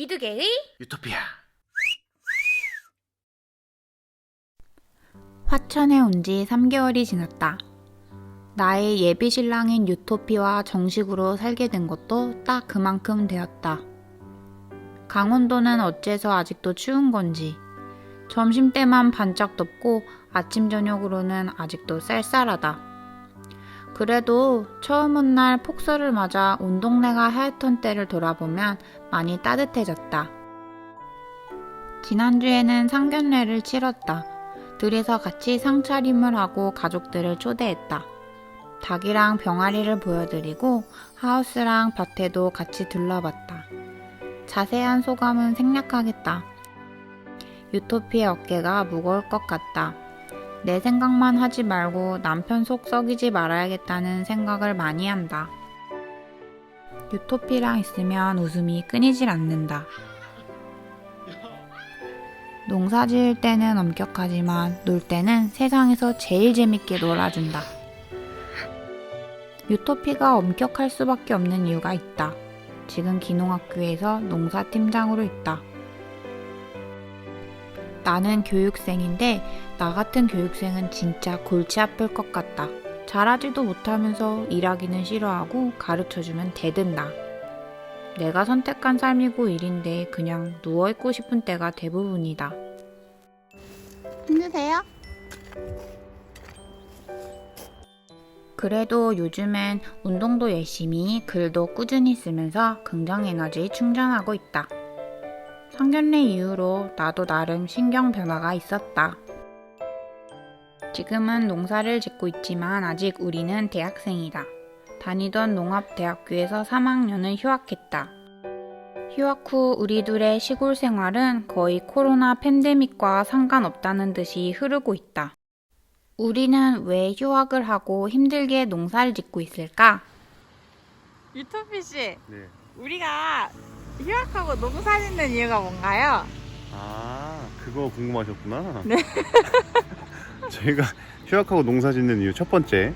이두개의 유토피아 화천에 온 지 3개월이 지났다. 나의 예비 신랑인 유토피와 정식으로 살게 된 것도 딱 그만큼 되었다. 강원도는 어째서 아직도 추운 건지, 점심 때만 반짝 덥고 아침 저녁으로는 아직도 쌀쌀하다. 그래도 처음 온 날 폭설을 맞아 온 동네가 하얗던 때를 돌아보면 많이 따뜻해졌다. 지난주에는 상견례를 치렀다. 둘이서 같이 상차림을 하고 가족들을 초대했다. 닭이랑 병아리를 보여드리고 하우스랑 밭에도 같이 둘러봤다. 자세한 소감은 생략하겠다. 유토피의 어깨가 무거울 것 같다. 내 생각만 하지 말고 남편 속 썩이지 말아야겠다는 생각을 많이 한다. 유토피랑 있으면 웃음이 끊이질 않는다. 농사 지을 때는 엄격하지만 놀 때는 세상에서 제일 재밌게 놀아준다. 유토피가 엄격할 수밖에 없는 이유가 있다. 지금 기농학교에서 농사팀장으로 있다. 나는 교육생인데 나 같은 교육생은 진짜 골치 아플 것 같다. 잘하지도 못하면서 일하기는 싫어하고 가르쳐주면 대든다. 내가 선택한 삶이고 일인데 그냥 누워있고 싶은 때가 대부분이다. 힘드세요? 그래도 요즘엔 운동도 열심히 글도 꾸준히 쓰면서 긍정 에너지 충전하고 있다. 상견례 이후로 나도 나름 신경 변화가 있었다. 지금은 농사를 짓고 있지만 아직 우리는 대학생이다. 다니던 농업대학교에서 3학년을 휴학했다. 휴학 후 우리 둘의 시골 생활은 거의 코로나 팬데믹과 상관없다는 듯이 흐르고 있다. 우리는 왜 휴학을 하고 힘들게 농사를 짓고 있을까? 유토피 씨, 네. 우리가 휴학하고 농사 짓는 이유가 뭔가요? 아 그거 궁금하셨구나 네. 저희가 휴학하고 농사 짓는 이유 첫 번째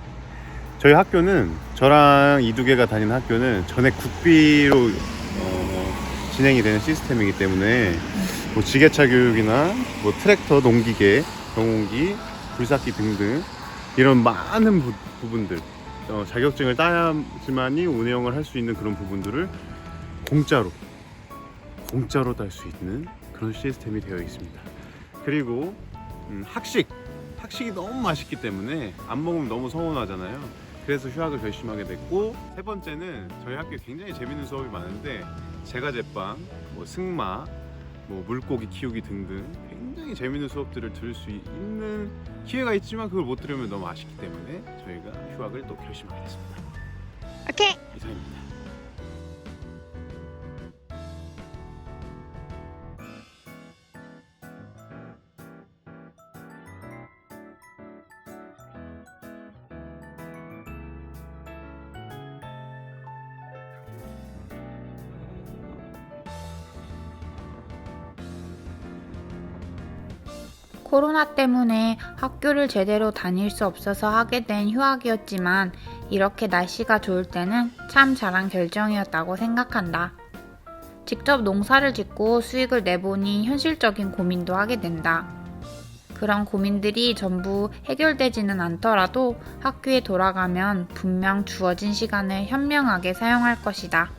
저희 학교는 저랑 이두개가 다니는 학교는 전액 국비로 어, 진행이 되는 시스템이기 때문에 뭐 지게차 교육이나 뭐 트랙터, 농기계, 경운기, 불삭기 등등 이런 많은 부, 부분들 어, 자격증을 따야지만이 운영을 할 수 있는 그런 부분들을 공짜로 공짜로 딸 수 있는 그런 시스템이 되어 있습니다. 그리고 음, 학식 학식이 너무 맛있기 때문에 안 먹으면 너무 서운하잖아요. 그래서 휴학을 결심하게 됐고 세 번째는 저희 학교에 굉장히 재밌는 수업이 많은데 제과제빵, 뭐 승마, 뭐 물고기 키우기 등등 굉장히 재밌는 수업들을 들을 수 있는 기회가 있지만 그걸 못 들으면 너무 아쉽기 때문에 저희가 휴학을 또 결심하게 됐습니다. 오케이. 이상입니다. 코로나 때문에 학교를 제대로 다닐 수 없어서 하게 된 휴학이었지만 이렇게 날씨가 좋을 때는 참 잘한 결정이었다고 생각한다. 직접 농사를 짓고 수익을 내보니 현실적인 고민도 하게 된다. 그런 고민들이 전부 해결되지는 않더라도 학교에 돌아가면 분명 주어진 시간을 현명하게 사용할 것이다.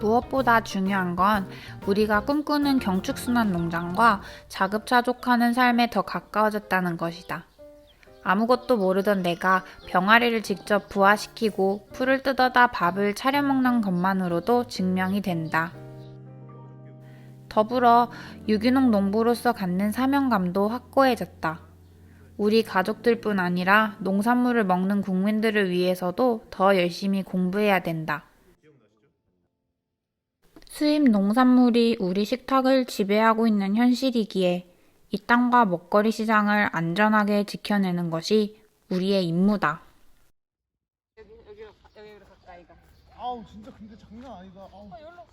무엇보다 중요한 건 우리가 꿈꾸는 경축순환 농장과 자급자족하는 삶에 더 가까워졌다는 것이다. 아무것도 모르던 내가 병아리를 직접 부화시키고 풀을 뜯어다 밥을 차려 먹는 것만으로도 증명이 된다. 더불어 유기농 농부로서 갖는 사명감도 확고해졌다. 우리 가족들뿐 아니라 농산물을 먹는 국민들을 위해서도 더 열심히 공부해야 된다. 수입 농산물이 우리 식탁을 지배하고 있는 현실이기에 이 땅과 먹거리 시장을 안전하게 지켜내는 것이 우리의 임무다. 여기 여기로 가- 여기로 가까이 가. 아우 진짜 근데 장난 아니다. 아우.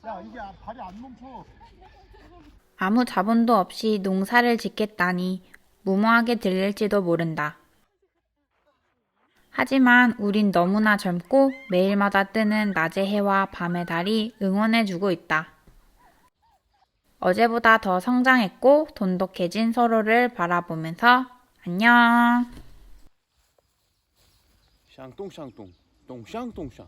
야 이게 아- 발이 안 멈춰. 아무 자본도 없이 농사를 짓겠다니 무모하게 들릴지도 모른다. 하지만 우린 너무나 젊고 매일마다 뜨는 낮의 해와 밤의 달이 응원해주고 있다. 어제보다 더 성장했고 돈독해진 서로를 바라보면서 안녕. 샹똥 샹똥 똥샹 똥샹